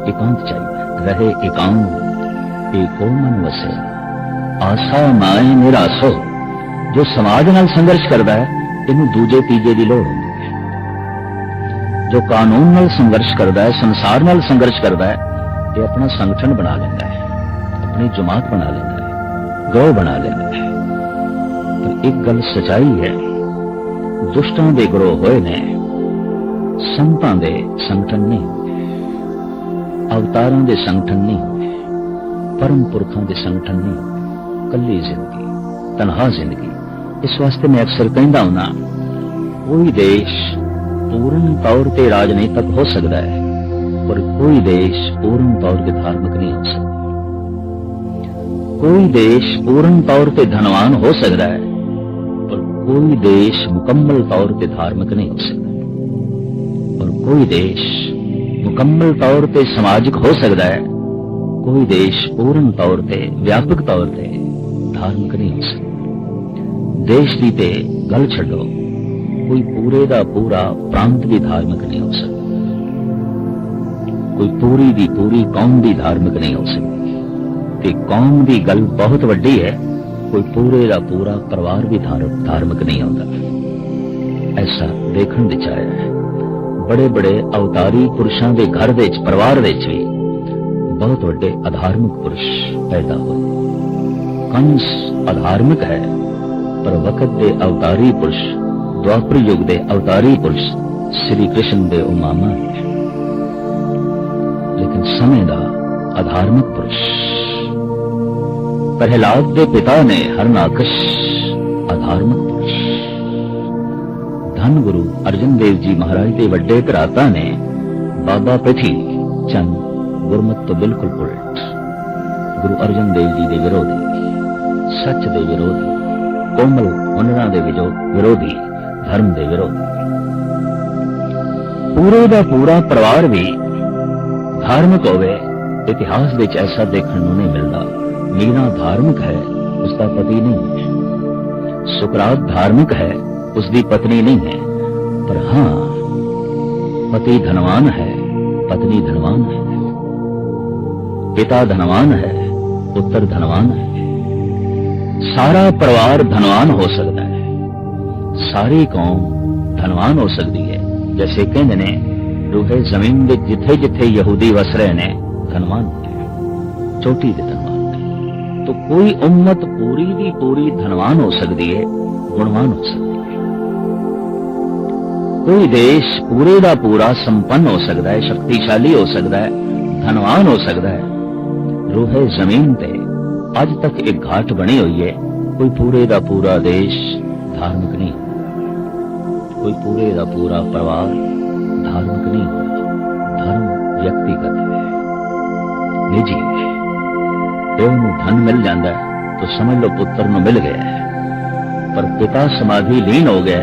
ਇਕਾਂਤ ਚਾਹੀਦਾ ਰਹੇ ਇਕਾਂਤ ਏਕੋ ਮਨ ਵਸੇ। ਆਸਾ ਮਾਏ ਨਿਰਾਸੋ ਜੋ ਸਮਾਜ ਨਾਲ ਸੰਘਰਸ਼ ਕਰਦਾ ਹੈ, ਇਹਨੂੰ ਦੂਜੇ ਤੀਜੇ ਦੀ ਲੋੜ ਹੁੰਦੀ ਹੈ। ਜੋ ਕਾਨੂੰਨ ਨਾਲ ਸੰਘਰਸ਼ ਕਰਦਾ ਹੈ, ਸੰਸਾਰ ਨਾਲ ਸੰਘਰਸ਼ ਕਰਦਾ ਹੈ, ਇਹ ਆਪਣਾ ਸੰਗਠਨ ਬਣਾ ਲੈਂਦਾ ਹੈ, ਆਪਣੀ ਜਮਾਤ ਬਣਾ ਲੈਂਦਾ ਹੈ, ਗਰੋਹ ਬਣਾ ਲੈਂਦਾ ਹੈ। ਪਰ ਇੱਕ ਗੱਲ ਸਚਾਈ ਹੈ ਦੁਸ਼ਟਾਂ ਦੇ ਗਰੋਹ ਹੋਏ ਨੇ, ਸੰਤਾਂ ਦੇ ਸੰਗਠਨ ਨਹੀਂ, ਅਵਤਾਰਾਂ ਦੇ ਸੰਗਠਨ ਨਹੀਂ, ਪਰਮ ਪੁਰਖਾਂ ਦੇ ਸੰਗਠਨ ਨਹੀਂ, ਕੱਲੀ ਜ਼ਿੰਦਗੀ, ਤਨਹਾ ਜ਼ਿੰਦਗੀ। ਇਸ ਵਾਸਤੇ ਮੈਂ ਅਕਸਰ ਕਹਿੰਦਾ ਹਾਂ ਕੋਈ ਦੇਸ਼ ਪੂਰਨ ਤੌਰ ਤੇ ਰਾਜਨੀਤਿਕ ਹੋ ਸਕਦਾ ਹੈ, ਪਰ ਕੋਈ ਦੇਸ਼ ਪੂਰਨ ਤੌਰ ਤੇ ਧਾਰਮਿਕ ਨਹੀਂ ਹੋ ਸਕਦਾ। ਕੋਈ ਦੇਸ਼ ਪੂਰਨ ਤੌਰ ਤੇ ਧਨਵਾਨ ਹੋ ਸਕਦਾ ਹੈ ਪਰ ਕੋਈ ਦੇਸ਼ ਮੁਕੰਮਲ ਤੌਰ ਤੇ ਧਾਰਮਿਕ ਨਹੀਂ ਹੋ ਸਕਦਾ और कोई देश मुकम्मल तौर पे समाजिक हो सकता है कोई देश पूर्ण तौर पे व्यापक तौर पे धार्मिक नहीं हो सकता देश ਦੀ ਤੇ ਗੱਲ ਛੱਡੋ ਕੋਈ ਪੂਰੇ ਦਾ ਪੂਰਾ ਪ੍ਰਾਂਤ ਵੀ ਧਾਰਮਿਕ ਨਹੀਂ ਹੋ ਸਕਦਾ ਕੋਈ ਪੂਰੀ ਦੀ ਪੂਰੀ ਕੌਮ ਵੀ ਧਾਰਮਿਕ ਨਹੀਂ ਹੋ ਸਕਦੀ ਤੇ ਕੌਮ ਦੀ ਗੱਲ ਬਹੁਤ ਵੱਡੀ ਹੈ ਕੋਈ ਪੂਰੇ ਦਾ ਪੂਰਾ ਪਰਿਵਾਰ ਵੀ ਧਾਰਮਿਕ ਨਹੀਂ ਹੁੰਦਾ ਐਸਾ ਦੇਖਣ ਵਿੱਚ ਆਇਆ ਹੈ। ਬੜੇ ਬੜੇ ਅਵਤਾਰੀ ਪੁਰਸ਼ਾਂ ਦੇ ਘਰ ਵਿੱਚ, ਪਰਿਵਾਰ ਵਿੱਚ ਵੀ ਬਹੁਤ ਵੱਡੇ ਅਧਾਰਮਿਕ ਪੁਰਸ਼ ਪੈਦਾ ਹੋਏ। ਕੰਸ ਅਧਾਰਮਿਕ ਹੈ, ਪਰ ਵਕਤ ਦੇ ਅਵਤਾਰੀ ਪੁਰਸ਼, ਦੁਆਪਰ ਯੁਗ ਦੇ ਅਵਤਾਰੀ ਪੁਰਸ਼ ਸ੍ਰੀ ਕ੍ਰਿਸ਼ਨ ਦੇ ਉਮਾਮਾ ਲੇਕਿਨ ਸਮੇਂ ਦਾ ਅਧਾਰਮਿਕ ਪੁਰਸ਼ ਪ੍ਰਹਿਲਾਦ ਦੇ ਪਿਤਾ ਨੇ ਹਰਨਾਕਸ਼ ਅਧਾਰਮਿਕ ਪੁਰਸ਼ ਧੰਨ ਗੁਰੂ ਅਰਜਨ ਦੇਵ ਜੀ ਮਹਾਰਾਜ ਦੇ ਵੱਡੇ ਭਰਾਤਾ ਨੇ ਬਾਬਾ ਪ੍ਰਿਥੀ ਚੰਦ ਗੁਰਮਤ ਤੋਂ ਬਿਲਕੁਲ ਉਲਟ ਗੁਰੂ ਅਰਜਨ ਦੇਵ ਜੀ ਦੇ ਵਿਰੋਧੀ ਸੱਚ ਦੇ ਵਿਰੋਧੀ ਕੋਮਲ ਹੁਨਰਾਂ ਦੇ ਵਿਜੋ ਵਿਰੋਧੀ ਧਰਮ ਦੇ ਵਿਰੋਧੀ ਪੂਰੇ ਦਾ ਪੂਰਾ ਪਰਿਵਾਰ ਵੀ ਧਾਰਮਿਕ ਹੋਵੇ ਇਤਿਹਾਸ ਵਿੱਚ ਐਸਾ ਦੇਖਣ ਨੂੰ ਨਹੀਂ ਮਿਲਦਾ ਮੀਰਾ ਧਾਰਮਿਕ ਹੈ ਉਸ ਦਾ ਪਤੀ ਨਹੀਂ ਹੈ ਸੁਕਰਾਤ ਧਾਰਮਿਕ ਹੈ ਉਸ ਦੀ ਪਤਨੀ ਨਹੀਂ ਹੈ ਪਰ ਹਾਂ ਪਤੀ ਧਨਵਾਨ ਹੈ ਪਤਨੀ ਧਨਵਾਨ ਹੈ ਪਿਤਾ ਧਨਵਾਨ ਹੈ ਪੁੱਤਰ ਧਨਵਾਨ ਹੈ ਸਾਰਾ ਪਰਿਵਾਰ ਧਨਵਾਨ ਹੋ ਸਕਦਾ ਹੈ ਸਾਰੀ ਕੌਮ ਧਨਵਾਨ ਹੋ ਸਕਦੀ ਹੈ ਜੈਸੇ ਕਹਿੰਦੇ ਨੇ ਰੂਹੇ ਜ਼ਮੀਨ ਦੇ ਜਿੱਥੇ ਜਿੱਥੇ ਯਹੂਦੀ ਵਸ ਰਹੇ ਨੇ ਧਨਵਾਨ ਹੈ ਚੋਟੀ ਦੇ ਧਨਵਾਨ ਨੇ ਤਾਂ ਕੋਈ ਉਮਤ ਪੂਰੀ ਦੀ ਪੂਰੀ ਧਨਵਾਨ ਹੋ ਸਕਦੀ ਹੈ ਗੁਣਵਾਨ ਹੋ ਸਕਦੀ ਹੈ ਕੋਈ ਦੇਸ਼ ਪੂਰੇ ਦਾ ਪੂਰਾ ਸੰਪੰਨ ਹੋ ਸਕਦਾ ਹੈ ਸ਼ਕਤੀਸ਼ਾਲੀ ਹੋ ਸਕਦਾ ਹੈ ਧਨਵਾਨ ਹੋ ਸਕਦਾ ਹੈ ਰੂਹੇ ਜ਼ਮੀਨ ਤੇ ਅੱਜ ਤੱਕ ਇੱਕ ਘਾਟ ਬਣੀ ਹੋਈ ਹੈ ਕੋਈ ਪੂਰੇ ਦਾ ਪੂਰਾ ਦੇਸ਼ ਧਾਰਮਿਕ ਨਹੀਂ ਕੋਈ ਪੂਰੇ ਦਾ ਪੂਰਾ ਪਰਿਵਾਰ ਧਾਰਮਿਕ ਨਹੀਂ ਹੋਇਆ ਪਿਓ ਨੂੰ ਧਨ ਮਿਲ ਜਾਂਦਾ ਤਾਂ ਸਮਝ ਲਓ ਪੁੱਤਰ ਨੂੰ ਮਿਲ ਗਿਆ ਹੈ। ਪਰ ਪਿਤਾ ਸਮਾਧੀ ਲੀਨ ਹੋ ਗਿਆ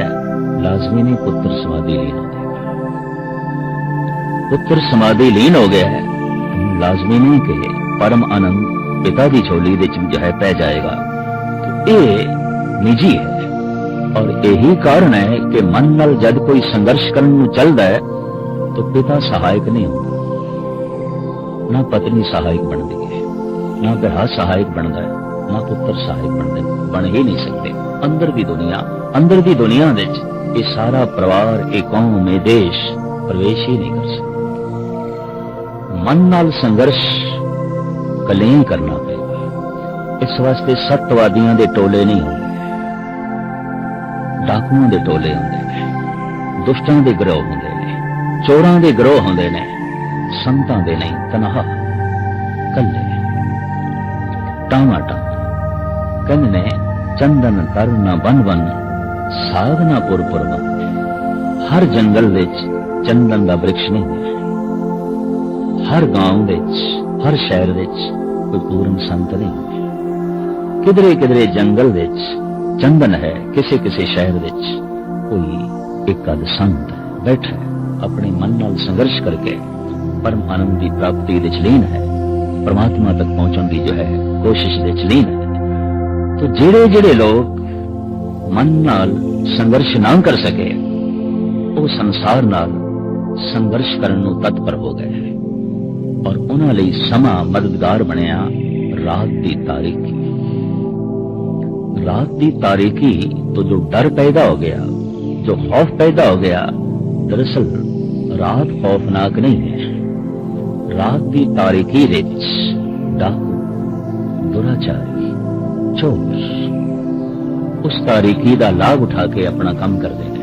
ਲਾਜ਼ਮੀ ਨਹੀਂ ਪੁੱਤਰ ਸਮਾਧੀ ਲੀਨ ਹੋ ਜਾਏਗਾ ਪੁੱਤਰ ਸਮਾਧੀ ਲੀਨ ਹੋ ਗਿਆ ਹੈ ਲਾਜ਼ਮੀ ਨਹੀਂ ਕਿ ਪਰਮ ਆਨੰਦ ਪਿਤਾ ਦੀ ਝੋਲੀ ਦੇ ਵਿੱਚ ਜੋ ਹੈ ਪੈ ਜਾਏਗਾ। ਇਹ ਨਿੱਜੀ ਹੈ, ਔਰ ਇਹੀ ਕਾਰਨ ਹੈ ਕਿ ਮਨ ਨਾਲ ਜਦ ਕੋਈ ਸੰਘਰਸ਼ ਕਰਨ ਨੂੰ ਚੱਲਦਾ ਹੈ, ਤਾਂ ਪਿਤਾ ਸਹਾਇਕ ਨਹੀਂ ਹੁੰਦਾ। ਨਾ ਪਤਨੀ ਸਹਾਇਕ ਬਣਦੀ। ਨਾ ਗ੍ਰਹ ਸਹਾਇਕ ਬਣਦਾ ਹੈ, ਨਾ ਪੁੱਤਰ ਸਹਾਇਕ ਬਣਦਾ, ਬਣ ਹੀ ਨਹੀਂ ਸਕਦੇ। ਅੰਦਰ ਦੀ ਦੁਨੀਆ, ਅੰਦਰ ਦੀ ਦੁਨੀਆ ਵਿੱਚ ਇਹ ਸਾਰਾ ਪਰਿਵਾਰ, ਇਹ ਕੌਮ, ਇਹ ਦੇਸ਼ ਪ੍ਰਵੇਸ਼ ਹੀ ਨਹੀਂ ਕਰ ਸਕਦਾ। ਮਨ ਨਾਲ ਸੰਘਰਸ਼ ਕਲੀਨ ਕਰਨਾ ਪਏਗਾ। ਇਸ ਵਾਸਤੇ ਸੱਤਵਾਦੀਆਂ ਦੇ ਟੋਲੇ ਨਹੀਂ ਹੁੰਦੇ। ਡਾਕੂਆਂ ਦੇ ਟੋਲੇ ਹੁੰਦੇ ਨੇ, ਦੁਸ਼ਟਾਂ ਦੇ ਗਰੋਹ ਹੁੰਦੇ ਨੇ, ਚੋਰਾਂ ਦੇ ਗਰੋਹ ਹੁੰਦੇ ਨੇ, ਸੰਤਾਂ ਦੇ ਨਹੀਂ, ਤਨਹਾ ਟਾਮਾਟਾ ਕਹਿੰਦੇ ਨੇ ਚੰਦਨ ਕਰਨਾ ਬਨ ਬਨ ਸਾਧਨਾ ਪੁਰ ਪੁਰਬ ਹਰ ਜੰਗਲ ਵਿੱਚ ਚੰਦਨ ਦਾ ਬ੍ਰਿਕਸ਼ ਨਹੀਂ ਹੈ ਹਰ گاؤں ਵਿੱਚ ਹਰ ਸ਼ਹਿਰ ਵਿੱਚ ਕੋਈ ਪੂਰਨ ਸੰਤ ਨਹੀਂ ਹੈ ਕਿਧਰੇ ਕਿਧਰੇ ਜੰਗਲ ਵਿੱਚ ਚੰਦਨ ਹੈ ਕਿਸੇ ਕਿਸੇ ਸ਼ਹਿਰ ਵਿੱਚ ਕੋਈ ਇੱਕ ਅਦ ਸੰਤ ਹੈ ਬੈਠਾ ਹੈ ਆਪਣੇ ਮਨ ਨਾਲ ਸੰਘਰਸ਼ ਕਰਕੇ ਪਰਮ ਆਨੰਦ ਦੀ ਪ੍ਰਾਪਤੀ ਦੇ ਚਲੀਨ ਹੈ ਪਰਮਾਤਮਾ ਤੱਕ ਪਹੁੰਚਣ ਦੀ ਜੋ ਹੈ ਕੋਸ਼ਿਸ਼ ਦੇ ਚਲੀਨ ਹੈ ਤੋ ਜਿਹੜੇ ਜਿਹੜੇ ਲੋਕ ਮਨ ਨਾਲ ਸੰਘਰਸ਼ ਨਾ ਕਰ ਸਕੇ ਉਹ ਸੰਸਾਰ ਨਾਲ ਸੰਘਰਸ਼ ਕਰਨ ਨੂੰ ਤਤਪਰ ਹੋ ਗਏ ਔਰ ਉਹਨਾਂ ਲਈ ਸਮਾਂ ਮਦਦਗਾਰ ਬਣਿਆ ਰਾਤ ਦੀ ਤਾਰੀਕੀ रात की तारीकी तो जो डर पैदा हो गया जो खौफ पैदा हो गया दरअसल रात खौफनाक नहीं है रात की तारीकी रिच डाकू ਦੁਰਾਚਾਰੀ, ਚੋਰ। ਉਸ ਤਾਰੀਕੀ ਦਾ ਲਾਭ ਉਠਾ ਕੇ ਆਪਣਾ ਕੰਮ ਕਰਦੇ ਨੇ।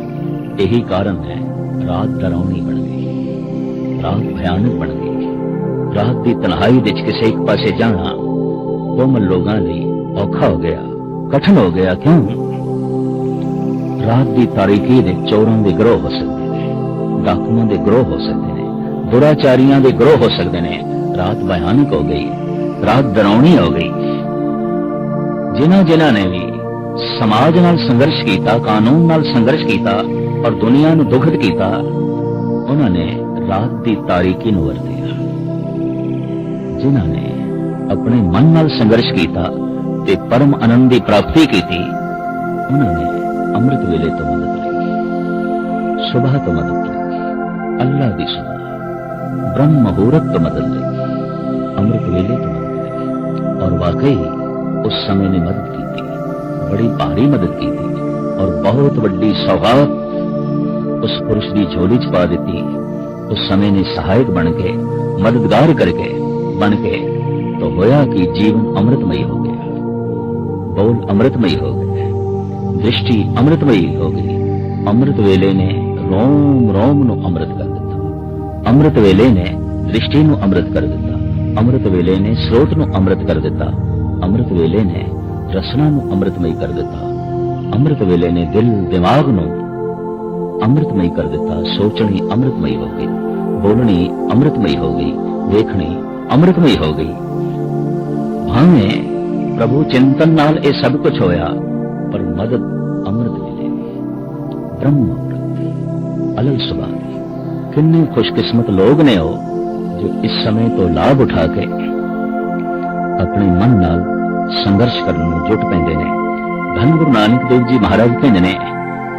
ਇਹੀ ਕਾਰਨ ਹੈ, ਰਾਤ ਡਰਾਉਣੀ ਬਣ ਗਈ। ਰਾਤ ਭਿਆਨਕ ਬਣ ਗਈ। ਰਾਤ ਦੀ ਤਨਹਾਈ ਵਿੱਚ ਕਿਸੇ ਇੱਕ ਪਾਸੇ ਜਾਣਾ ਕੋਮਲ ਲੋਕਾਂ ਲਈ ਔਖਾ ਹੋ ਗਿਆ, ਕਠਨ ਹੋ ਗਿਆ, ਕਿਉਂ? ਰਾਤ ਦੀ ਤਾਰੀਕੀ ਦੇ ਚੋਰਾਂ ਦੇ ਗਰੋਹ ਹੋ ਸਕਦੇ ਨੇ, ਡਾਕੂਆਂ ਦੇ ਗਰੋਹ ਹੋ ਸਕਦੇ ਨੇ, ਦੁਰਾਚਾਰੀਆਂ ਦੇ ਗਰੋਹ ਹੋ ਸਕਦੇ ਨੇ। ਰਾਤ ਭਿਆਨਕ ਹੋ ਗਈ। ਰਾਤ ਡਰਾਉਣੀ ਹੋ ਗਈ। ਜਿਨ੍ਹਾਂ ਜਿਨ੍ਹਾਂ ਨੇ ਵੀ ਸਮਾਜ ਨਾਲ ਸੰਘਰਸ਼ ਕੀਤਾ, ਕਾਨੂੰਨ ਨਾਲ ਸੰਘਰਸ਼ ਕੀਤਾ ਔਰ ਦੁਨੀਆ ਨੂੰ ਦੁਖਤ ਕੀਤਾ, ਉਹਨਾਂ ਨੇ ਰਾਤ ਦੀ ਤਾਰੀਕੀ ਨੂੰ ਵਰਤਿਆ। ਜਿਨ੍ਹਾਂ ਨੇ ਆਪਣੇ ਮਨ ਨਾਲ ਸੰਘਰਸ਼ ਕੀਤਾ ਤੇ ਪਰਮ ਆਨੰਦ ਦੀ ਪ੍ਰਾਪਤੀ ਕੀਤੀ, ਉਹਨਾਂ ਨੇ ਅੰਮ੍ਰਿਤ ਵੇਲੇ ਤੋਂ ਮਦਦ ਲਈ, ਸੁਬਹ ਤੋਂ ਮਦਦ ਲਈ, ਅੱਲਾ ਦੀ ਸੁਬਹ, ਬ੍ਰਹਮ ਮੁਹੂਰਤ ਤੋਂ ਮਦਦ ਲਈ, ਅੰਮ੍ਰਿਤ ਵੇਲੇ ਤੋਂ ਔਰ ਵਾਕਈ ਉਸ ਸਮੇਂ ਨੇ ਮਦਦ ਕੀਤੀ ਬੜੀ ਭਾਰੀ ਮਦਦ ਕੀਤੀ ਔਰ ਬਹੁਤ ਵੱਡੀ ਸੌਗਾਤ ਉਸ ਪੁਰਸ਼ ਦੀ ਝੋਲੀ 'ਚ ਪਾ ਦਿੱਤੀ ਉਸ ਸਮੇਂ ਨੇ ਸਹਾਇਕ ਬਣ ਕੇ ਮਦਦਗਾਰ ਕਰਕੇ ਬਣ ਕੇ तो होया कि जीवन अमृतमयी हो गया बोल अमृतमयी हो गए दृष्टि अमृतमयी हो गई अमृत वेले ने रोम रोम ਨੂੰ ਅੰਮ੍ਰਿਤ ਕਰ ਦਿੱਤਾ ਅੰਮ੍ਰਿਤ ਵੇਲੇ ਨੇ ਦ੍ਰਿਸ਼ਟੀ ਨੂੰ ਅੰਮ੍ਰਿਤ ਕਰ ਦਿੱਤਾ ਅੰਮ੍ਰਿਤ ਵੇਲੇ ਨੇ ਸਰੋਤ ਨੂੰ ਅੰਮ੍ਰਿਤ ਕਰ ਦਿੱਤਾ। ਅੰਮ੍ਰਿਤ ਵੇਲੇ ਨੇ ਰਸਨਾ ਨੂੰ ਅੰਮ੍ਰਿਤਮਈ ਕਰ ਦਿੱਤਾ। ਅੰਮ੍ਰਿਤ ਵੇਲੇ ਨੇ ਦਿਲ ਦਿਮਾਗ ਨੂੰ ਅੰਮ੍ਰਿਤਮਈ ਕਰ ਦਿੱਤਾ। ਸੋਚਣੀ ਅੰਮ੍ਰਿਤਮਈ ਹੋ ਗਈ, ਬੋਲਣੀ ਅੰਮ੍ਰਿਤਮਈ ਹੋ ਗਈ ਦੇਖਣੀ ਅੰਮ੍ਰਿਤਮਈ ਹੋ ਗਈ। ਭਾਵੇਂ ਪ੍ਰਭੂ ਚਿੰਤਨ ਨਾਲ ਇਹ ਸਭ ਕੁਝ ਹੋਇਆ, ਪਰ ਮਦਦ ਅੰਮ੍ਰਿਤ ਮਿਲੇ ਬ੍ਰਹਮ ਅੰਮ੍ਰਿਤ ਅਲਲ ਸੁਭਾ ਕਿੰਨੇ ਖੁਸ਼ਕਿਸਮਤ ਲੋਕ ਨੇ ਉਹ। ਜੋ ਇਸ ਸਮੇਂ ਤੋਂ ਲਾਭ ਉਠਾ ਕੇ ਆਪਣੇ ਮਨ ਨਾਲ ਸੰਘਰਸ਼ ਕਰਨ ਨੂੰ ਜੁਟ ਪੈਂਦੇ ਨੇ। ਧੰਨ ਗੁਰੂ ਨਾਨਕ ਦੇਵ ਜੀ ਮਹਾਰਾਜ ਕਹਿੰਦੇ ਨੇ,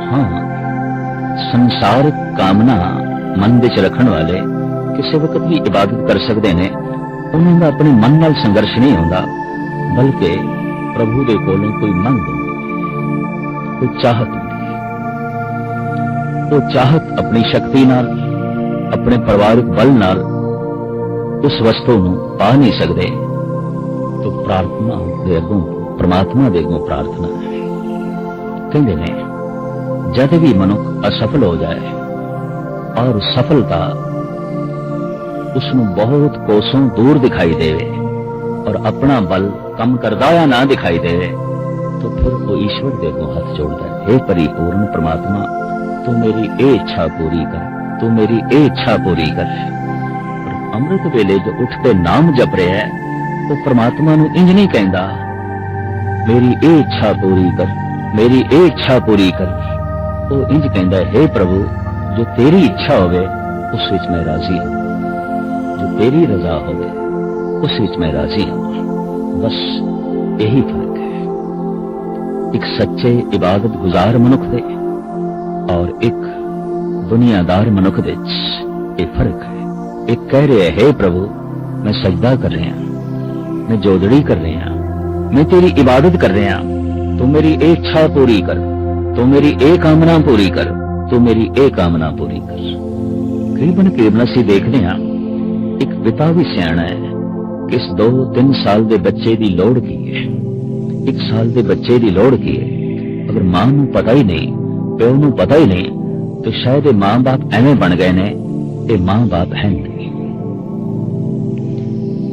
ਹਾਂ, ਸੰਸਾਰਿਕ ਕਾਮਨਾ ਮਨ ਵਿੱਚ ਰੱਖਣ ਵਾਲੇ ਕਿਸੇ ਵਕਤ ਵੀ ਇਬਾਦਤ ਕਰ ਸਕਦੇ ਨੇ, ਉਹਨਾਂ ਦਾ ਆਪਣੇ ਮਨ ਨਾਲ ਸੰਘਰਸ਼ ਨਹੀਂ ਹੁੰਦਾ, ਬਲਕਿ ਪ੍ਰਭੂ ਦੇ ਕੋਲੋਂ ਕੋਈ ਮੰਗ ਹੁੰਦੀ ਕੋਈ ਚਾਹਤ ਹੁੰਦੀ ਉਹ ਚਾਹਤ ਆਪਣੀ ਸ਼ਕਤੀ ਨਾਲ, ਆਪਣੇ ਪਰਿਵਾਰਕ ਬਲ ਨਾਲ ਉਸ ਵਸਤੂ ਨੂੰ ਪਾ ਨਹੀਂ ਸਕਦੇ। ਤੋ ਪ੍ਰਾਰਥਨਾ ਦੇ ਅੱਗੋਂ ਪ੍ਰਮਾਤਮਾ ਦੇ ਅੱਗੋਂ ਪ੍ਰਾਰਥਨਾ ਹੈ। ਕਹਿੰਦੇ ਨੇ, ਜਦ ਵੀ ਮਨੁੱਖ ਅਸਫਲ ਹੋ ਜਾਏ ਔਰ ਸਫਲਤਾ ਉਸ ਨੂੰ ਬਹੁਤ ਕੋਸੋਂ ਦੂਰ ਦਿਖਾਈ ਦੇਵੇ ਔਰ ਆਪਣਾ ਬਲ ਕੰਮ ਕਰਦਾ ਹੋਇਆ ਨਾ ਦਿਖਾਈ ਦੇਵੇ, ਤਾਂ ਫਿਰ ਉਹ ਈਸ਼ਵਰ ਦੇ ਅੱਗੇ ਹੱਥ ਜੋੜਦਾ ਹੈ ਪਰਿਪੂਰਨ ਪ੍ਰਮਾਤਮਾ, ਤੂੰ ਮੇਰੀ ਇਹ ਇੱਛਾ ਪੂਰੀ ਕਰ, ਤੂੰ ਮੇਰੀ ਇਹ ਇੱਛਾ ਪੂਰੀ ਕਰ। ਅੰਮ੍ਰਿਤ ਵੇਲੇ ਜੋ ਉੱਠ ਕੇ ਨਾਮ ਜਪ ਰਿਹਾ ਹੈ, ਉਹ ਪ੍ਰਮਾਤਮਾ ਨੂੰ ਇੰਜ ਨਹੀਂ ਕਹਿੰਦਾ, ਮੇਰੀ ਇਹ ਇੱਛਾ ਪੂਰੀ ਕਰ, ਮੇਰੀ ਇਹ ਇੱਛਾ ਪੂਰੀ ਕਰ। ਉਹ ਇੰਜ ਕਹਿੰਦਾ, ਹੈ हे ਪ੍ਰਭੂ, ਜੋ ਤੇਰੀ ਇੱਛਾ ਹੋਵੇ, ਉਸ ਵਿੱਚ ਮੈਂ ਰਾਜ਼ੀ ਹਾਂ। ਜੋ ਤੇਰੀ ਰਜ਼ਾ ਹੋਵੇ, ਉਸ ਵਿੱਚ ਮੈਂ ਰਾਜ਼ੀ ਹਾਂ। ਬਸ ਇਹੀ ਫ਼ਰਕ ਹੈ। ਇੱਕ ਸੱਚੇ ਇਬਾਦਤ ਗੁਜ਼ਾਰ ਮਨੁੱਖ ਦੇ ਔਰ ਇੱਕ ਦੁਨੀਆਦਾਰ ਮਨੁੱਖ ਦੇ ਵਿੱਚ ਇਹ ਫ਼ਰਕ ਇਹ ਕਹਿ ਰਿਹਾ ਹੈ ਪ੍ਰਭੂ, ਮੈਂ ਸਜਦਾ ਕਰ ਰਿਹਾ ਮੈਂ ਜੋਦੜੀ ਕਰ ਰਿਹਾ ਮੈਂ ਤੇਰੀ ਇਬਾਦਤ ਕਰ ਰਿਹਾ ਤੂੰ ਮੇਰੀ ਇਹ ਇੱਛਾ ਪੂਰੀ ਕਰ, ਤੂੰ ਮੇਰੀ ਇਹ ਕਾਮਨਾ ਪੂਰੀ ਕਰ, ਤੂੰ ਮੇਰੀ ਇਹ ਕਾਮਨਾ ਪੂਰੀ ਕਰ। ਕਰੀਬਨ ਕਰੀਬਨ ਅਸੀਂ ਦੇਖਦੇ ਹਾਂ, ਇੱਕ ਪਿਤਾ ਵੀ ਸਿਆਣਾ ਹੈ, ਕਿਸ 2-3 ਸਾਲ ਦੇ ਬੱਚੇ ਦੀ ਲੋੜ ਕੀ ਹੈ? 1 ਸਾਲ ਦੇ ਬੱਚੇ ਦੀ ਲੋੜ ਕੀ ਹੈ? ਅਗਰ ਮਾਂ ਨੂੰ ਪਤਾ ਹੀ ਨਹੀਂ, ਪਿਓ ਨੂੰ ਪਤਾ ਹੀ ਨਹੀਂ, ਤਾਂ ਸ਼ਾਇਦ ਇਹ ਮਾਂ-ਬਾਪ ਐਵੇਂ ਬਣ ਗਏ ਨੇ, ਇਹ ਮਾਂ-ਬਾਪ ਹੈ ਨਹੀਂ।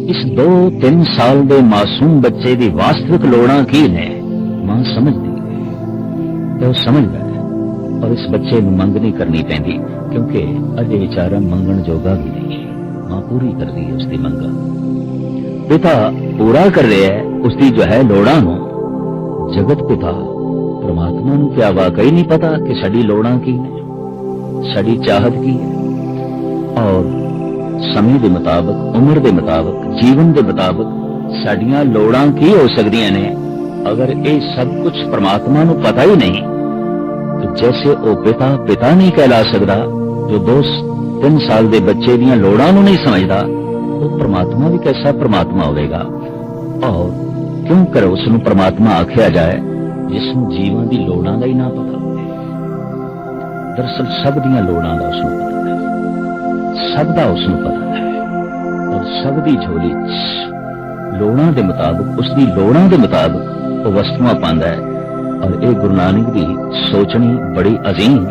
ਇਸ 2-3 ਸਾਲ ਦੇ ਮਾਸੂਮ ਬੱਚੇ ਦੀ ਵਾਸਤਵਿਕ ਲੋੜਾਂ ਕੀ ਨੇ, ਮਾਂ ਸਮਝਦੀ ਹੈ। ਤੇ ਉਹ ਸਮਝਦਾ ਹੈ ਔਰ ਇਸ ਬੱਚੇ ਨੂੰ ਮੰਗ ਕਰਨੀ ਪੈਂਦੀ, ਕਿਉਂਕਿ ਅਜੇ ਵਿਚਾਰਾ ਮੰਗਣ ਜੋਗਾ ਵੀ ਨਹੀਂ। ਮਾਂ ਪੂਰੀ ਕਰਦੀ ਹੈ ਉਸ ਦੀ ਮੰਗਾਂ। ਪਿਤਾ ਪੂਰਾ ਕਰ ਰਿਹਾ ਹੈ ਉਸ ਦੀ ਜੋ ਹੈ ਲੋੜਾਂ ਨੂੰ। ਜਗਤ ਪਿਤਾ, ਪ੍ਰਮਾਤਮਾ ਨੂੰ ਕਿਆ ਵਾਕਈ ਨਹੀਂ ਪਤਾ ਕਿ ਸਾਡੀ ਲੋੜਾਂ ਕੀ ਨੇ, ਸਾਡੀ ਚਾਹਤ ਕੀ ਹੈ। ਔਰ ਸਮੇਂ ਦੇ ਮੁਤਾਬਕ, ਉਮਰ ਦੇ ਮੁਤਾਬਕ, ਜੀਵਨ ਦੇ ਮੁਤਾਬਕ ਸਾਡੀਆਂ ਲੋੜਾਂ ਕੀ ਹੋ ਸਕਦੀਆਂ ਨੇ? ਅਗਰ ਇਹ ਸਭ ਕੁਝ ਪ੍ਰਮਾਤਮਾ ਨੂੰ ਪਤਾ ਹੀ ਨਹੀਂ, ਤਾਂ ਜੈਸੇ ਉਹ ਪਿਤਾ ਪਿਤਾ ਨਹੀਂ ਕਹਿਲਾ ਸਕਦਾ, ਜੋ ਦੋ ਤਿੰਨ ਸਾਲ ਦੇ ਬੱਚੇ ਦੀਆਂ ਲੋੜਾਂ ਨੂੰ ਨਹੀਂ ਸਮਝਦਾ, ਉਹ ਪ੍ਰਮਾਤਮਾ ਵੀ ਕੈਸਾ ਪ੍ਰਮਾਤਮਾ ਹੋਵੇਗਾ? ਔਰ ਕਿਉਂ ਕਰ ਉਸ ਨੂੰ ਪ੍ਰਮਾਤਮਾ ਆਖਿਆ ਜਾਏ ਜਿਸ ਨੂੰ ਜੀਵਾਂ ਦੀ ਲੋੜਾਂ ਦਾ ਹੀ ਨਾ ਪਤਾ ਹੋਵੇ? ਦਰਸਲ ਸਭ ਦੀਆਂ ਲੋੜਾਂ ਦਾ ਉਸ ਨੂੰ ਪਤਾ ਸਭ ਦਾ ਉਸ ਨੂੰ ਪਤਾ ਹੈ ਔਰ ਸਭ ਦੀ ਝੋਲੀ ਲੋੜਾਂ ਦੇ ਮੁਤਾਬਕ ਉਸ ਦੀ ਲੋੜਾਂ ਦੇ ਮੁਤਾਬਕ ਉਹ ਵਸਤੂਆਂ ਪਾਉਂਦਾ ਹੈ। ਔਰ ਇਹ ਗੁਰੂ ਨਾਨਕ ਦੀ ਸੋਚਣੀ ਬੜੀ ਅਜ਼ੀਮ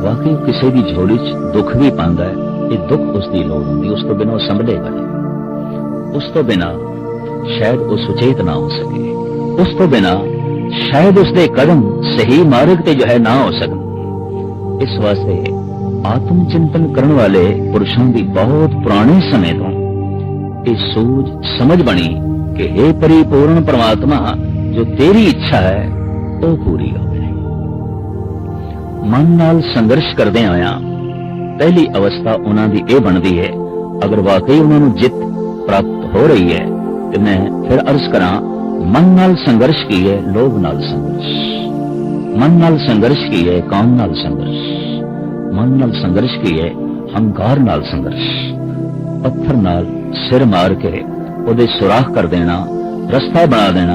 ਵਾਕਈ ਕਿਸੇ ਦੀ ਝੋਲੀ 'ਚ ਦੁੱਖ ਵੀ ਪਾਉਂਦਾ ਹੈ। ਇਹ ਦੁੱਖ ਉਸ ਦੀ ਲੋੜ ਹੁੰਦੀ, ਉਸ ਤੋਂ ਬਿਨਾਂ ਉਹ ਸੰਭਲੇਗਾ ਉਸ ਤੋਂ ਬਿਨਾਂ ਸ਼ਾਇਦ ਉਹ ਸੁਚੇਤ ਨਾ ਹੋ ਸਕੇ। ਉਸ ਤੋਂ ਬਿਨਾਂ ਸ਼ਾਇਦ ਉਸਦੇ ਕਦਮ ਸਹੀ ਮਾਰਗ ਤੇ ਜੋ ਹੈ ਨਾ ਹੋ ਸਕਣ। ਇਸ ਵਾਸਤੇ ਆਤਮ ਚਿੰਤਨ ਕਰਨ ਵਾਲੇ ਪੁਰਸ਼ਾਂ ਦੀ ਬਹੁਤ ਪੁਰਾਣੇ ਸਮੇਂ ਤੋਂ ਇਹ ਸੋਚ ਸਮਝ ਬਣੀ ਕਿ हे ਪਰਿਪੂਰਨ ਪਰਮਾਤਮਾ, ਜੋ ਤੇਰੀ ਇੱਛਾ ਹੈ, ਉਹ ਪੂਰੀ ਹੋਵੇ ਮਨ ਨਾਲ ਸੰਘਰਸ਼ ਕਰਦੇ ਆਇਆ, ਪਹਿਲੀ ਅਵਸਥਾ ਉਹਨਾਂ ਦੀ ਇਹ ਬਣਦੀ ਹੈ, ਅਗਰ ਵਾਕਈ ਉਹਨਾਂ ਨੂੰ ਜਿੱਤ ਪ੍ਰਾਪਤ ਹੋ ਰਹੀ ਹੈ, ਤੇ ਮੈਂ ਫਿਰ ਅਰਜ਼ ਕਰਾਂ, ਮਨ ਨਾਲ ਸੰਘਰਸ਼ ਕੀ ਹੈ ਲੋਭ ਨਾਲ ਸੰਘਰਸ਼। ਮਨ ਨਾਲ ਸੰਘਰਸ਼ ਕੀ ਹੈ ਕਾਮ ਨਾਲ ਸੰਘਰਸ਼। ਮਨ ਨਾਲ ਸੰਘਰਸ਼ ਕੀ ਹੈ ਹੰਕਾਰ ਨਾਲ ਸੰਘਰਸ਼। ਪੱਥਰ ਨਾਲ ਸਿਰ ਮਾਰ ਕੇ ਉਹਦੇ ਸੁਰਾਖ ਕਰ ਦੇਣਾ, ਰਸਤਾ ਬਣਾ ਦੇਣਾ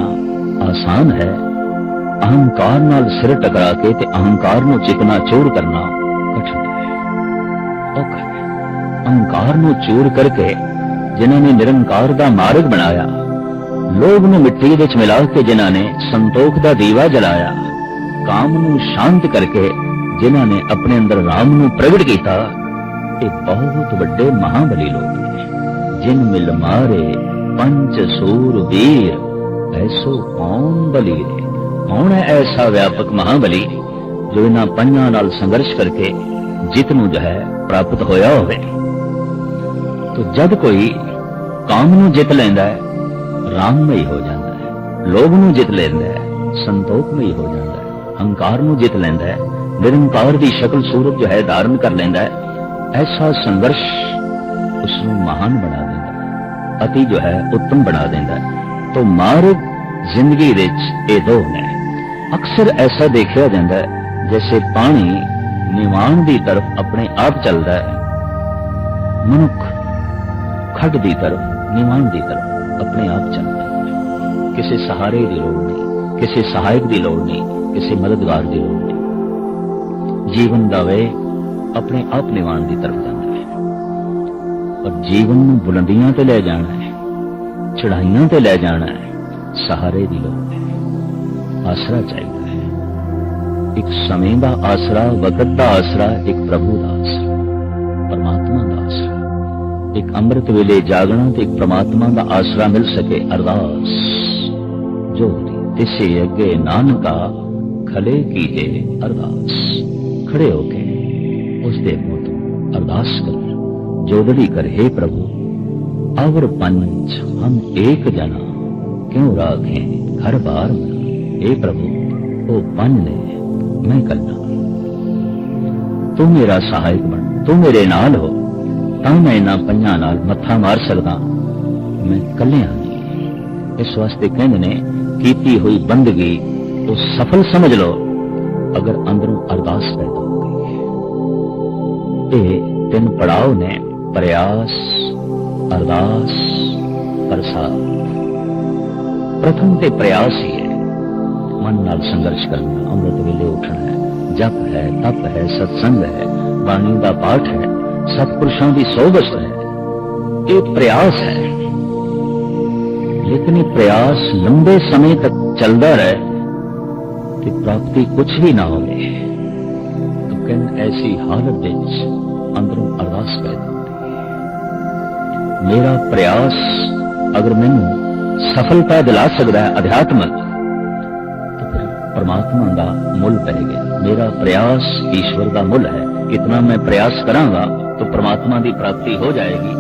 ਆਸਾਨ ਹੈ। ਅਹੰਕਾਰ ਨਾਲ ਸਿਰ ਟਕਰਾ ਕੇ ਤੇ ਅਹੰਕਾਰ ਨੂੰ ਚਿਕਨਾ ਚੂਰ ਕਰਨਾ ਕਠਿਨ ਹੈ। ਔਖਾ ਹੈ। ਅਹੰਕਾਰ ਨੂੰ ਚੂਰ ਕਰਕੇ ਜਿਨ੍ਹਾਂ ਨੇ ਨਿਰੰਕਾਰ ਦਾ ਮਾਰਗ ਬਣਾਇਆ, ਲੋਭ ਨੂੰ ਮਿੱਟੀ ਵਿੱਚ ਮਿਲਾ ਕੇ ਜਿਨ੍ਹਾਂ ਨੇ ਸੰਤੋਖ ਦਾ ਦੀਵਾ ਜਲਾਇਆ, ਕਾਮ ਨੂੰ ਸ਼ਾਂਤ ਕਰਕੇ ਜਿਨ੍ਹਾਂ ਨੇ ਆਪਣੇ ਅੰਦਰ ਰਾਮ ਨੂੰ ਪ੍ਰਗਟ ਕੀਤਾ, ਇਹ ਬਹੁਤ ਵੱਡੇ ਮਹਾਬਲੀ ਲੋਕ ਨੇ, ਜਿਨ ਮਿਲ ਮਾਰੇ ਪੰਜ ਸੂਰ ਵੀਰ। ਐਸੋ ਕੌਣ ਬਲੀ ਰੇ ਕੌਣ ਹੈ ਐਸਾ ਵਿਆਪਕ ਮਹਾਬਲੀ ਜੋ ਇਹਨਾਂ ਪੰਜਾਂ ਨਾਲ ਸੰਘਰਸ਼ ਕਰਕੇ ਜਿੱਤ ਨੂੰ ਜੋ ਹੈ ਪ੍ਰਾਪਤ ਹੋਇਆ ਹੋਵੇ? ਤੋ ਜਦ ਕੋਈ ਕਾਮ ਨੂੰ ਜਿੱਤ ਲੈਂਦਾ ਹੈ, ਰਾਮਮਈ ਹੋ ਜਾਂਦਾ ਹੈ, ਲੋਭ ਨੂੰ ਜਿੱਤ ਲੈਂਦਾ ਹੈ, ਸੰਤੋਖਮਈ ਹੋ ਜਾਂਦਾ ਹੈ, ਹੰਕਾਰ ਨੂੰ ਜਿੱਤ ਲੈਂਦਾ ਹੈ ਨਿਰੰਕਾਰ ਦੀ ਸ਼ਕਲ ਸੂਰਤ ਜੋ ਹੈ, ਧਾਰਨ ਕਰ ਲੈਂਦਾ ਹੈ। ਐਸਾ ਸੰਘਰਸ਼ ਉਸ ਨੂੰ ਮਹਾਨ ਬਣਾ ਦਿੰਦਾ ਹੈ। ਅਤੀ ਜੋ ਹੈ, ਉੱਤਮ ਬਣਾ ਦਿੰਦਾ ਤੋ ਮਾਰਗ ਜ਼ਿੰਦਗੀ ਵਿੱਚ ਇਹ ਦੋ ਨੇ। ਅਕਸਰ ਐਸਾ ਦੇਖਿਆ ਜਾਂਦਾ ਹੈ ਜਿਵੇਂ ਪਾਣੀ ਨਿਵਾਨ ਦੀ ਤਰਫ ਆਪਣੇ ਆਪ ਚੱਲਦਾ ਹੈ, ਮਨੁੱਖ ਖੱਡ ਦੀ ਤਰਫ ਨਿਵਾਨ ਦੀ ਤਰਫ ਆਪਣੇ ਆਪ ਚੱਲਦਾ ਕਿਸੇ ਸਹਾਰੇ ਦੀ ਲੋੜ ਨਹੀਂ, ਕਿਸੇ ਸਹਾਇਕ ਦੀ ਲੋੜ ਨਹੀਂ, ਕਿਸੇ ਮਦਦਗਾਰ ਦੀ ਲੋੜ ਨਹੀਂ। ਜੀਵਨ ਦਾ ਵੇ ਆਪਣੇ ਆਪ ਨਿਵਾਣ ਦੀ ਤਰਫ ਜਾਂਦਾ ਹੈ। ਔਰ ਜੀਵਨ ਨੂੰ ਬੁਲੰਦੀਆਂ ਤੇ ਲੈ ਜਾਣਾ ਹੈ ਚੜਾਈਆਂ ਤੇ ਲੈ ਜਾਣਾ ਹੈ, ਸਹਾਰੇ ਦੀ ਲੋੜ ਹੈ। ਆਸਰਾ ਚਾਹੀਦਾ ਹੈ। ਇੱਕ ਸਮੇਂ ਦਾ ਆਸਰਾ, ਵਕਤ ਦਾ ਆਸਰਾ, ਇੱਕ ਪ੍ਰਭੂ ਦਾ ਆਸਰਾ, ਪਰਮਾਤਮਾ ਦਾ ਆਸਰਾ। ਇੱਕ ਅੰਮ੍ਰਿਤ ਵੇਲੇ ਜਾਗਣਾ ਤੇ ਇੱਕ ਪ੍ਰਮਾਤਮਾ ਦਾ ਆਸਰਾ ਮਿਲ ਸਕੇ ਅਰਦਾਸ। ਜੋ ਤਿਸੇ ਅੱਗੇ ਨਾਨਕਾ, ਖਲੇ ਕੀਜੇ ਅਰਦਾਸ। ਖੜੇ ਹੋ ਕੇ ਉਸ ਦੇ ਮੂੰਹ ਤੋਂ ਅਰਦਾਸ ਕਰ ਜੋਦੜੀ ਕਰ हे प्रभु अवर पंच हम एक जना क्यों राखे हर बार मना हे प्रभु ओ पंज ने मैं कलना ਤੂੰ ਮੇਰਾ ਸਹਾਇਕ ਬਣ ਤੂੰ ਮੇਰੇ ਨਾਲ ਹੋ ਤਾਂ ਮੈਂ ਇਹਨਾਂ ਪੰਜਾਂ ਨਾਲ ਮੱਥਾ ਮਾਰ ਸਕਦਾ ਮੈਂ ਕੱਲਿਆਂ ਨਹੀਂ ਇਸ ਵਾਸਤੇ ਕਹਿੰਦੇ ਨੇ ਕੀਤੀ ਹੋਈ ਬੰਦਗੀ ਉਹ ਸਫਲ ਸਮਝ ਲਓ ਅਗਰ ਅੰਦਰੋਂ ਅਰਦਾਸ ਪੈਦਾ ਹੋਵੇ ਇਹ ਤਿੰਨ ਪੜਾਅ ਨੇ ਪ੍ਰਯਾਸ ਅਰਦਾਸ ਪ੍ਰਸਾਦ ਪ੍ਰਥਮ ਤੇ ਪ੍ਰਯਾਸ ਹੀ ਹੈ ਮਨ ਨਾਲ ਸੰਘਰਸ਼ ਕਰਨਾ ਅੰਮ੍ਰਿਤ ਵੇਲੇ ਉੱਠਣਾ ਹੈ ਜਪ ਹੈ ਤਪ ਹੈ ਸਤਸੰਗ ਹੈ ਬਾਣੀ ਦਾ ਪਾਠ ਹੈ ਸਤਪੁਰਸ਼ਾਂ ਦੀ ਸੋਭਤ ਹੈ ਇਹ ਪ੍ਰਯਾਸ ਹੈ ਲੇਕਿਨ ਇਹ ਪ੍ਰਯਾਸ ਲੰਬੇ ਸਮੇਂ ਤੱਕ ਚੱਲਦਾ ਰਹੇ ਤੇ ਪ੍ਰਾਪਤੀ ਕੁਝ ਵੀ ਨਾ ਹੋਵੇ ਤਾਂ ਕਹਿੰਦੇ ਐਸੀ ਹਾਲਤ ਵਿੱਚ ਅੰਦਰੋਂ ਅਰਦਾਸ ਪੈਦਾ ਹੁੰਦੀ ਮੇਰਾ ਪ੍ਰਯਾਸ ਅਗਰ ਮੈਨੂੰ ਸਫਲਤਾ ਦਿਲਾ ਸਕਦਾ ਹੈ ਅਧਿਆਤਮਕ ਤਾਂ ਫਿਰ ਪਰਮਾਤਮਾ ਦਾ ਮੁੱਲ ਪੈ ਗਿਆ ਮੇਰਾ ਪ੍ਰਯਾਸ ਈਸ਼ਵਰ ਦਾ ਮੁੱਲ ਹੈ ਕਿਤਨਾ ਮੈਂ ਪ੍ਰਯਾਸ ਕਰਾਂਗਾ ਤਾਂ ਪਰਮਾਤਮਾ ਦੀ ਪ੍ਰਾਪਤੀ ਹੋ ਜਾਏਗੀ